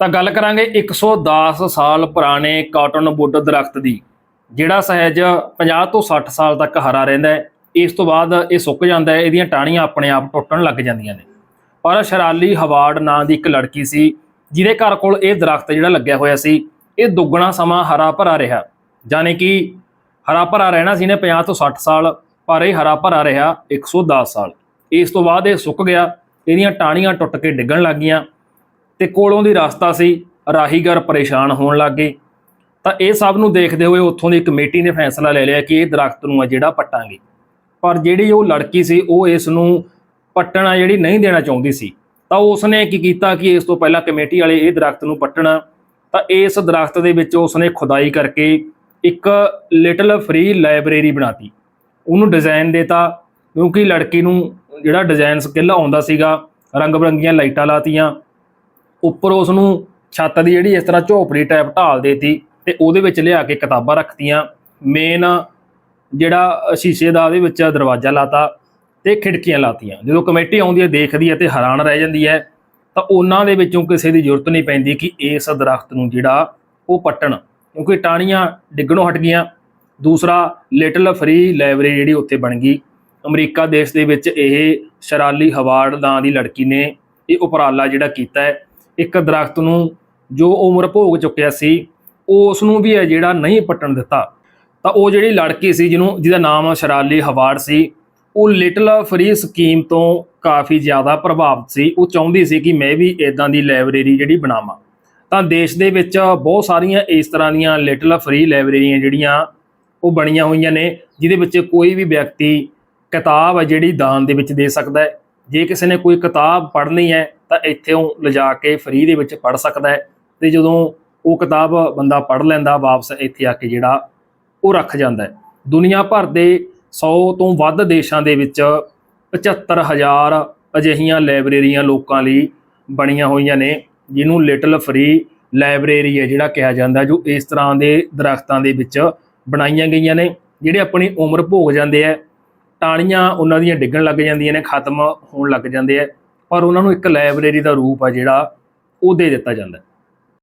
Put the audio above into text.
ਤਾਂ ਗੱਲ ਕਰਾਂਗੇ 110 ਸਾਲ ਪੁਰਾਣੇ ਕਾਟਨ ਵੁੱਡ ਦਰਖਤ ਦੀ, ਜਿਹੜਾ ਸਹਿਜ 50 ਤੋਂ 60 ਸਾਲ ਤੱਕ ਹਰਾ ਰਹਿੰਦਾ ਹੈ। ਇਸ ਤੋਂ ਬਾਅਦ ਇਹ ਸੁੱਕ ਜਾਂਦਾ ਹੈ, ਇਹਦੀਆਂ ਟਾਹਣੀਆਂ ਆਪਣੇ ਆਪ ਟੁੱਟਣ ਲੱਗ ਜਾਂਦੀਆਂ ਨੇ। ਪਰ ਸ਼ਰਾਲੀ ਹਵਾਰਡ ਨਾਂ ਦੀ ਇੱਕ ਲੜਕੀ ਸੀ, ਜਿਹਦੇ ਘਰ ਕੋਲ ਇਹ ਦਰਖਤ ਜਿਹੜਾ ਲੱਗਿਆ ਹੋਇਆ ਸੀ, ਇਹ ਦੁੱਗਣਾ ਸਮਾਂ ਹਰਾ ਭਰਾ ਰਿਹਾ। ਯਾਨੀ ਕਿ ਹਰਾ ਭਰਾ ਰਹਿਣਾ ਸੀ ਨੇ 50 ਤੋਂ 60 ਸਾਲ, ਪਰ ਇਹ ਹਰਾ ਭਰਾ ਰਿਹਾ 110 ਸਾਲ। ਇਸ ਤੋਂ ਬਾਅਦ ਇਹ ਸੁੱਕ ਗਿਆ, ਇਹਦੀਆਂ ਟਾਹਣੀਆਂ ਟੁੱਟ ਕੇ ਡਿੱਗਣ ਲੱਗ ਗਈਆਂ। ਤੇ ਕੋਲੋਂ ਦੀ ਰਸਤਾ ਸੀ, ਰਾਹੀਗਰ ਪਰੇਸ਼ਾਨ ਹੋਣ ਲੱਗ ਗਏ। ਤਾਂ ਇਹ ਸਭ ਨੂੰ ਦੇਖਦੇ ਹੋਏ ਉੱਥੋਂ ਦੀ ਕਮੇਟੀ ਨੇ ਫੈਸਲਾ ਲੈ ਲਿਆ ਕਿ ਇਹ ਦਰਖਤ ਨੂੰ ਆ ਜਿਹੜਾ ਪੱਟਾਂਗੇ। ਪਰ ਜਿਹੜੀ ਉਹ ਲੜਕੀ ਸੀ, ਉਹ ਇਸ ਨੂੰ ਪੱਟਣਾ ਜਿਹੜੀ ਨਹੀਂ ਦੇਣਾ ਚਾਹੁੰਦੀ ਸੀ। ਤਾਂ ਉਸਨੇ ਕੀ ਕੀਤਾ ਕਿ ਇਸ ਤੋਂ ਪਹਿਲਾਂ ਕਮੇਟੀ ਵਾਲੇ ਇਹ ਦਰਖਤ ਨੂੰ ਪੱਟਣਾ। ਤਾਂ ਇਸ ਦਰਖਤ ਦੇ ਵਿੱਚ ਉਸਨੇ ਖੁਦਾਈ ਕਰਕੇ ਇੱਕ ਲਿਟਲ ਫ੍ਰੀ ਲਾਇਬ੍ਰੇਰੀ ਬਣਾਤੀ। ਉਹਨੂੰ ਡਿਜ਼ਾਈਨ ਦੇਤਾ, ਕਿਉਂਕਿ ਲੜਕੀ ਨੂੰ ਜਿਹੜਾ ਡਿਜ਼ਾਈਨ ਸਕਿੱਲ ਆਉਂਦਾ ਸੀਗਾ ਰੰਗ ਬਰੰਗੀਆਂ ਲਾਈਟਾਂ ਲਾਤੀਆਂ ਉੱਪਰ ਉਸ ਨੂੰ ਛੱਤ ਦੀ ਜਿਹੜੀ ਇਸ ਤਰ੍ਹਾਂ ਝੋਪੜੀ ਟਾਈਪ ਢਾਲ ਦੇਤੀ ਤੇ ਉਹਦੇ ਵਿੱਚ ਲਿਆ ਕੇ ਕਿਤਾਬਾਂ ਰੱਖਤੀਆਂ। ਮੇਨ ਜਿਹੜਾ ਸ਼ੀਸ਼ੇ ਦਾ ਉਹਦੇ ਵਿੱਚ ਦਰਵਾਜ਼ਾ ਲਾਤਾ ਤੇ ਖਿੜਕੀਆਂ ਲਾਤੀਆਂ। ਜਦੋਂ ਕਮੇਟੀ ਆਉਂਦੀ ਹੈ, ਦੇਖਦੀ ਹੈ ਤੇ ਹੈਰਾਨ ਰਹਿ ਜਾਂਦੀ ਹੈ, ਤਾਂ ਉਹਨਾਂ ਦੇ ਵਿੱਚੋਂ ਕਿਸੇ ਦੀ ਜ਼ਰੂਰਤ ਨਹੀਂ ਪੈਂਦੀ ਕਿ ਇਸ ਦਰਖਤ ਨੂੰ ਜਿਹੜਾ ਉਹ ਪੱਟਣ। ਕਿਉਂਕਿ ਟਾਹਣੀਆਂ ਡਿੱਗਣੋਂ ਹਟ ਗਈਆਂ। ਦੂਸਰਾ ਲਿਟਲ ਫ੍ਰੀ ਲਾਇਬ੍ਰੇਰੀ ਜਿਹੜੀ ਉੱਥੇ ਬਣ ਗਈ। ਅਮਰੀਕਾ ਦੇਸ਼ ਦੇ ਵਿੱਚ ਇਹ ਸ਼ਰਾਲੀ ਹਵਾਰਡ ਨਾਂ ਦੀ ਲੜਕੀ ਨੇ ਇਹ ਉਪਰਾਲਾ ਜਿਹੜਾ ਕੀਤਾ ਹੈ। ਇੱਕ ਦਰਖਤ ਨੂੰ ਜੋ ਉਮਰ ਭੋਗ ਚੁੱਕਿਆ ਸੀ ਉਸ ਨੂੰ ਵੀ ਹੈ ਜਿਹੜਾ ਨਹੀਂ ਪੱਟਣ ਦਿੱਤਾ। ਤਾਂ ਉਹ ਜਿਹੜੀ ਲੜਕੀ ਸੀ, ਜਿਹਨੂੰ, ਜਿਹਦਾ ਨਾਮ ਸ਼ਰਾਲੀ ਹਵਾਰਡ ਸੀ, ਉਹ ਲਿਟਲ ਫਰੀ ਸਕੀਮ ਤੋਂ ਕਾਫੀ ਜ਼ਿਆਦਾ ਪ੍ਰਭਾਵਿਤ ਸੀ। ਉਹ ਚਾਹੁੰਦੀ ਸੀ ਕਿ ਮੈਂ ਵੀ ਇਦਾਂ ਦੀ ਲਾਇਬ੍ਰੇਰੀ ਜਿਹੜੀ ਬਣਾਵਾਂ। ਤਾਂ ਦੇਸ਼ ਦੇ ਵਿੱਚ ਬਹੁਤ ਸਾਰੀਆਂ ਇਸ ਤਰ੍ਹਾਂ ਦੀਆਂ ਲਿਟਲ ਫਰੀ ਲਾਇਬ੍ਰੇਰੀਆਂ ਜਿਹੜੀਆਂ ਉਹ ਬਣੀਆਂ ਹੋਈਆਂ ਨੇ, ਜਿਹਦੇ ਵਿੱਚ ਕੋਈ ਵੀ ਵਿਅਕਤੀ ਕਿਤਾਬ ਹੈ ਜਿਹੜੀ ਦਾਨ ਦੇ ਵਿੱਚ ਦੇ ਸਕਦਾ ਹੈ। ਜੇ ਕਿਸੇ ਨੇ ਕੋਈ ਕਿਤਾਬ ਪੜ੍ਹਨੀ ਹੈ ਤਾਂ ਇੱਥੇ ਲਿਜਾ ਕੇ ਫ੍ਰੀ ਦੇ ਵਿੱਚ ਪੜ੍ਹ ਸਕਦਾ ਹੈ ਤੇ ਜਦੋਂ ਉਹ ਕਿਤਾਬ ਬੰਦਾ ਪੜ੍ਹ ਲੈਂਦਾ ਵਾਪਸ ਇੱਥੇ ਆ ਕੇ ਜਿਹੜਾ ਉਹ ਰੱਖ ਜਾਂਦਾ ਹੈ। ਦੁਨੀਆ ਭਰ ਦੇ 100 ਤੋਂ ਵੱਧ ਦੇਸ਼ਾਂ ਦੇ ਵਿੱਚ 75000 ਅਜਿਹੀਆਂ ਲਾਇਬ੍ਰੇਰੀਆਂ ਲੋਕਾਂ ਲਈ ਬਣੀਆਂ ਹੋਈਆਂ ਨੇ, ਜਿਹਨੂੰ ਲਿਟਲ ਫ੍ਰੀ ਲਾਇਬ੍ਰੇਰੀ ਹੈ ਜਿਹੜਾ ਕਿਹਾ ਜਾਂਦਾ, ਜੋ ਇਸ ਤਰ੍ਹਾਂ ਦੇ ਦਰਖਤਾਂ ਦੇ ਵਿੱਚ ਬਣਾਈਆਂ ਗਈਆਂ ਨੇ, ਜਿਹੜੇ ਆਪਣੀ ਉਮਰ ਭੋਗ ਜਾਂਦੇ ਆ ਟਾਹਣੀਆਂ ਉਹਨਾਂ ਦੀਆਂ ਡਿੱਗਣ ਲੱਗ ਜਾਂਦੀਆਂ ਨੇ, ਖਤਮ ਹੋਣ ਲੱਗ ਜਾਂਦੇ ਆ ਪਰ ਉਹਨਾਂ ਨੂੰ ਇੱਕ ਲਾਇਬ੍ਰੇਰੀ ਦਾ ਰੂਪ ਆ ਜਿਹੜਾ ਉਹ ਦੇ ਦਿੱਤਾ ਜਾਂਦਾ